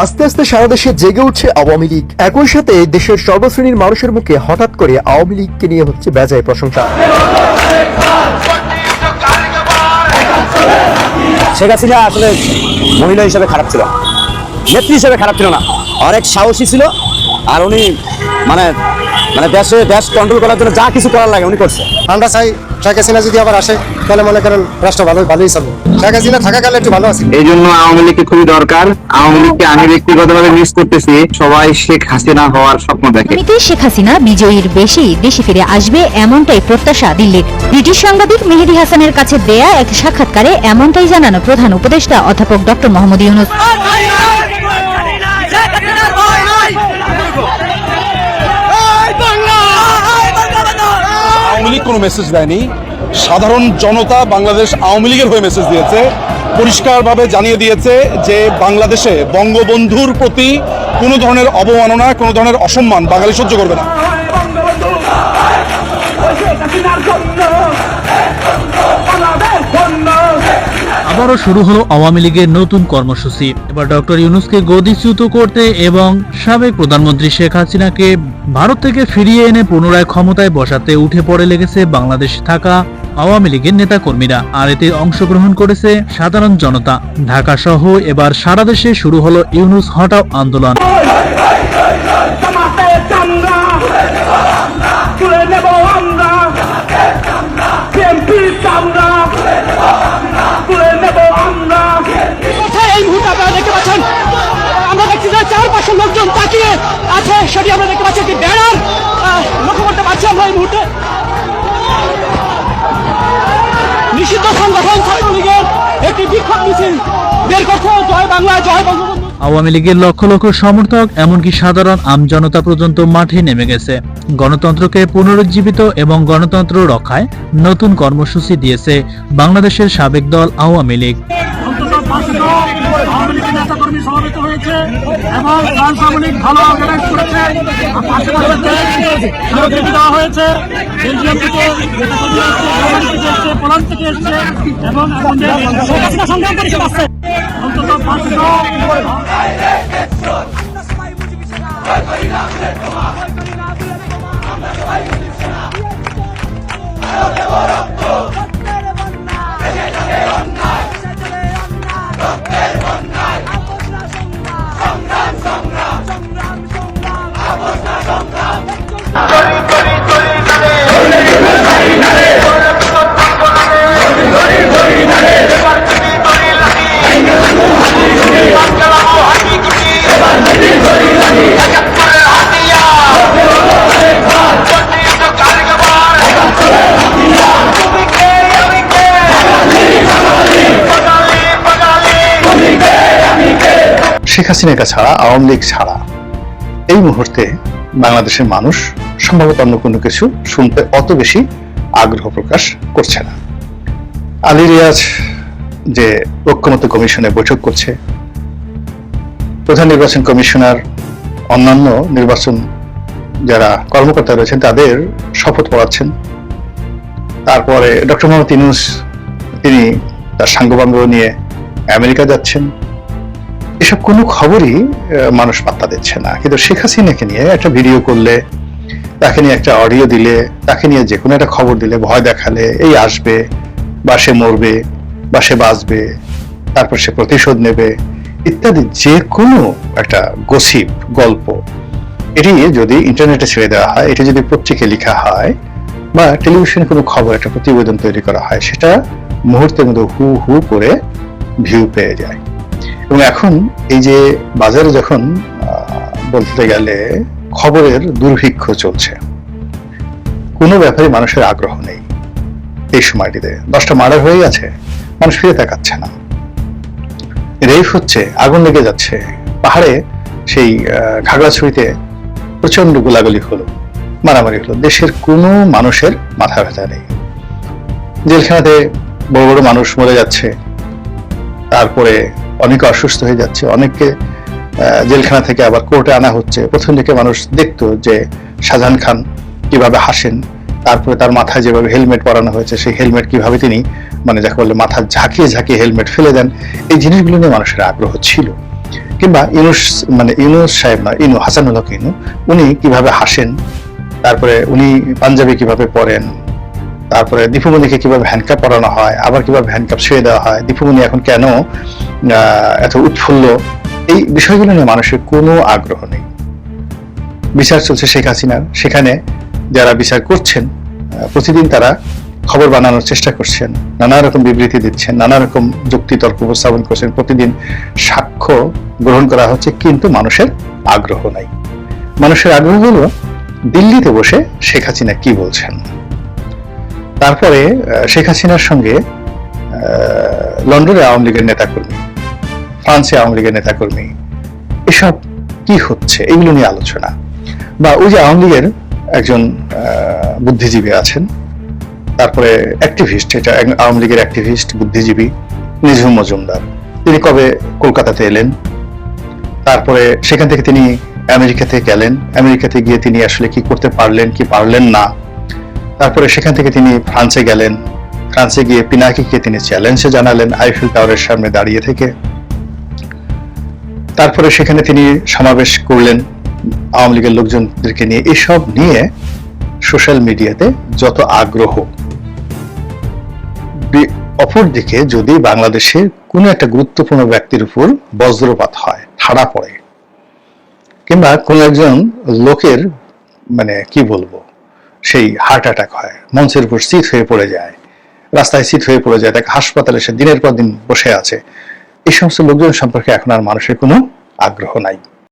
আস্তে আস্তে সারা দেশে জেগে উঠছে আওয়ামী লীগ। একই সাথে দেশের সর্বশ্রেণীর মানুষের মুখে হঠাৎ করে আওয়ামী লীগকে নিয়ে হচ্ছে বেজায় প্রশংসা। শেখ হাসিনা আসলে মহিলা হিসেবে খারাপ ছিল। নেত্রী হিসেবে খারাপ ছিল না। অনেক সাহসী ছিল। আর উনি মানে মানে দেশে দেশ কন্ট্রোল করার জন্য যা কিছু করার লাগে উনি করছে। আমরা চাই শেখ হাসিনা যদি আবার আসে তাহলে মনে করেন রাষ্ট্র ভালো ভালোই চলবে শেখ হাসিনা থাকাকালে একটু ভালো আছে এই জন্য আওয়ামী লীগকে খুবই দরকার আওয়ামী লীগকে আমি ব্যক্তিগতভাবে মিস করতেছি সবাই শেখ হাসিনা হওয়ার স্বপ্ন দেখে আগামীতে শেখ হাসিনা বিজয়ীর বেশি দেশে ফিরে আসবে এমনটাই প্রত্যাশা দিল্লির ব্রিটিশ সাংবাদিক মেহেদি হাসানের কাছে দেয়া এক সাক্ষাৎকারে এমনটাই জানানো প্রধান উপদেষ্টা অধ্যাপক ডক্টর মোহাম্মদ ইউনুস কোনো মেসেজ দেয়নি। সাধারণ জনতা বাংলাদেশ আওয়ামী লীগের হয়ে মেসেজ দিয়েছে। পরিষ্কারভাবে জানিয়ে দিয়েছে যে বাংলাদেশে বঙ্গবন্ধুর প্রতি কোনো ধরনের অবমাননা, কোনো ধরনের অসম্মান বাঙালি সহ্য করবে না। আবারও শুরু হলো আওয়ামী লীগের নতুন কর্মসূচি। এবার ডক্টর ইউনুসকে গদিচ্যুত করতে এবং সাবেক প্রধানমন্ত্রী শেখ হাসিনাকে ভারত থেকে ফিরিয়ে এনে পুনরায় ক্ষমতায় বসাতে উঠে পড়ে লেগেছে বাংলাদেশে থাকা আওয়ামী লীগের নেতাকর্মীরা। আর এতে অংশগ্রহণ করেছে সাধারণ জনতা। ঢাকা সহ এবার সারা দেশে শুরু হলো ইউনুস হটাও আন্দোলন। নিষিদ্ধ সংগঠন ছাত্রলীগের একটি বিক্ষোভ মিছিল। বের করছে জয় বাংলা জয় বঙ্গবন্ধু। আওয়ামী লীগের লক্ষ লক্ষ সমর্থক এমনকি সাধারণ আমজনতা পর্যন্ত মাঠে নেমে গেছে। গণতন্ত্রকে পুনরুজ্জীবিত এবং গণতন্ত্র রক্ষায় নতুন কর্মসূচি দিয়েছে বাংলাদেশের সাবেক দল আওয়ামী লীগ। এবং ভালো অর্গানাইজ করেছে। আর স্মারকলিপি দেওয়া হয়েছে, বেলজিয়াম থেকে এসছে পোল্যান্ড থেকে এসছে, এবং হাসিনা সংগ্রাম পরিষদ আসছে অন্তত পাঁচশো শেখ হাসিনাকে ছাড়া আওয়ামী লীগ ছাড়া এই মুহূর্তে বাংলাদেশের মানুষ সম্ভবত অন্য কোনো কিছু শুনতে অত বেশি আগ্রহ প্রকাশ করছে না। আলী রিয়াজ যে ঐক্যমত্য কমিশনে বৈঠক করছে, প্রধান নির্বাচন কমিশনার, অন্যান্য নির্বাচন যারা কর্মকর্তা রয়েছেন, তাদের শপথ পড়াচ্ছেন। তারপরে ডক্টর মোহাম্মদ ইনুস তিনি তার সাঙ্গবাঙ্গ নিয়ে আমেরিকা যাচ্ছেন। এসব কোনো খবরই মানুষ পাত্তা দিচ্ছে না। কিন্তু শেখ হাসিনাকে নিয়ে একটা ভিডিও করলে তাকে নিয়ে একটা অডিও দিলে, তাকে নিয়ে যে কোনো একটা খবর দিলে, ভয় দেখালে, এই আসবে, বা সে মরবে, বা সে বাঁচবে, তারপর সে প্রতিশোধ নেবে, ইত্যাদি যে কোনো একটা গসিপ গল্প, এটি যদি ইন্টারনেটে ছেড়ে দেওয়া হয়, এটি যদি পত্রিকায় লেখা হয়, বা টেলিভিশনে কোনো খবর, একটা প্রতিবেদন তৈরি করা হয়, সেটা মুহূর্তের মধ্যে হু হু করে ভিউ পেয়ে যায়। এবং এখন এই যে বাজারে যখন বলতে গেলে খবরের দুর্ভিক্ষ চলছে। কোনো ব্যাপারে মানুষের আগ্রহ নেই। এই সময়টিতে দশটা মার্ডার হয়ে গেছে মানুষ ফিরে তাকাচ্ছে না। রেফ হচ্ছে আগুন লেগে যাচ্ছে। পাহাড়ে সেই আহ, খাগড়াছড়িতে প্রচণ্ড গোলাগুলি হলো মারামারি হলো। দেশের কোনো মানুষের মাথা ব্যথা নেই। জেলখানাতে বড় বড় মানুষ মরে যাচ্ছে। তারপরে অনেকে অসুস্থ হয়ে যাচ্ছে অনেককে জেলখানা থেকে আবার কোর্টে আনা হচ্ছে। প্রথম দিকে মানুষ দেখতো যে শাহজাহান খান কীভাবে হাসেন, তারপরে তার মাথায় যেভাবে হেলমেট পরানো হয়েছে, সেই হেলমেট কীভাবে তিনি মানে যাকে বলে মাথা ঝাঁকিয়ে ঝাঁকিয়ে হেলমেট ফেলে দেন, এই জিনিসগুলো নিয়ে মানুষের আগ্রহ ছিল। কিংবা ইউনুস মানে ইউনুস সাহেব না, ইনু হাসানুল হক ইনু, উনি কীভাবে হাসেন, তারপরে উনি পাঞ্জাবি কীভাবে পরেন, তারপরে দীপুমণিকে কীভাবে হ্যান্ডকাপ পরানো হয়, আবার কীভাবে হ্যান্ডকাপ শুয়ে দেওয়া হয়, দীপুমণি এখন কেন এত উৎফুল্ল এই বিষয়গুলো নিয়ে মানুষের কোনো আগ্রহ নেই। বিচার চলছে শেখ হাসিনার। সেখানে যারা বিচার করছেন প্রতিদিন তারা খবর বানানোর চেষ্টা করছেন, নানা রকম বিবৃতি দিচ্ছেন, নানা রকম যুক্তি তর্ক উপস্থাপন করছেন। প্রতিদিন সাক্ষ্য গ্রহণ করা হচ্ছে, কিন্তু মানুষের আগ্রহ নাই। মানুষের আগ্রহ হলো দিল্লিতে বসে শেখ হাসিনা কি বলছেন। তারপরে শেখ হাসিনার সঙ্গে লন্ডনে আওয়ামী লীগের নেতাকর্মী ফ্রান্সে আওয়ামী লীগের নেতাকর্মী। এসব কি হচ্ছে? এগুলো নিয়ে আলোচনা। বা ওই যে আওয়ামী লীগের একজন বুদ্ধিজীবী আছেন। তারপরে অ্যাক্টিভিস্ট এটা আওয়ামী লীগের অ্যাক্টিভিস্ট বুদ্ধিজীবী নিঝুম মজুমদার। তিনি কবে কলকাতাতে এলেন? তারপরে সেখান থেকে তিনি আমেরিকাতে গেলেন। আমেরিকাতে গিয়ে তিনি আসলে কি করতে পারলেন, কি পারলেন না? তারপরে সেখান থেকে তিনি ফ্রান্সে গেলেন। ফ্রান্সে গিয়ে পিনাকিকে তিনি চ্যালেঞ্জে জানালেন আইফেল টাওয়ারের সামনে দাঁড়িয়ে থেকে। তারপরে সেখানে তিনি সমাবেশ করলেন আওয়ামী লীগের লোকজনদেরকে নিয়ে। এসব নিয়ে সোশ্যাল মিডিয়াতে যত আগ্রহ অপরদিকে যদি বাংলাদেশের কোনো একটা গুরুত্বপূর্ণ ব্যক্তির উপর বজ্রপাত হয় ঠাড়া পড়ে, কিংবা কোন একজন লোকের মানে কি বলব, সেই হার্ট অ্যাটাক হয়, মঞ্চের উপর শীত হয়ে পড়ে যায়, রাস্তায় শীত হয়ে পড়ে যায়, তাকে হাসপাতালে সে দিনের পর দিন বসে আছে এই সমস্ত লোকজন সম্পর্কে এখন আর মানুষের কোনো আগ্রহ নাই।